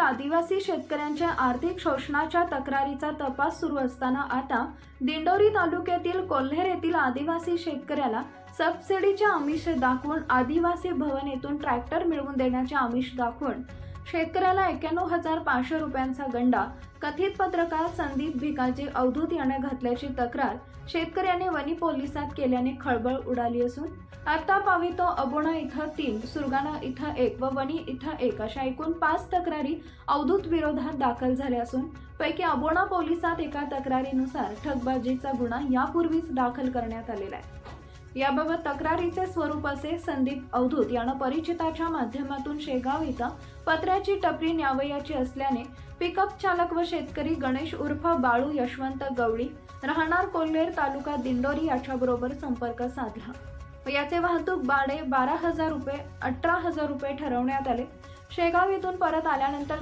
आदिवासी शेतकऱ्यांच्या आर्थिक शोषणाच्या तक्रारीचा तपास सुरू असताना आता दिंडोरी तालुक्यातील कोल्हेर येथील आदिवासी शेतकऱ्याला सबसिडीचे आमिष दाखवून आदिवासी भवन येथून ट्रॅक्टर मिळवून देण्याचे आमिष दाखवून शेतकऱ्याला एक्क्याण्णव हजार पाचशे रुपयांचा गंडा कथित पत्रकार संदीप भिकाजी अवधूत याने घातल्याची तक्रार शेतकऱ्याने वनी पोलिसात केल्याने खळबळ उडाली असून आता पावितो अबोणा इथं तीन सुरगाणा इथं एक व वणी इथं एक अशा एकूण पाच तक्रारी अवधूत विरोधात दाखल झाल्या असून पैकी अबोणा पोलिसात एका तक्रारीनुसार ठगबाजीचा गुन्हा यापूर्वीच दाखल करण्यात आलेला आहे. याबाबत तक्रारीचे स्वरूप असे संदीप अवधूत यानं परिचिताच्या माध्यमातून शेगाव इथं पत्र्याची टपरी न्यावयाची असल्याने पिकअप चालक व शेतकरी गणेश उर्फ बाळू यशवंत गवळी राहणार कोल्हेर तालुका दिंडोरी याच्याबरोबर संपर्क साधला. याचे वाहतूक भाडे बारा हजार रुपये अठरा हजार रुपये ठरवण्यात आले. शेगाव येथून परत आल्यानंतर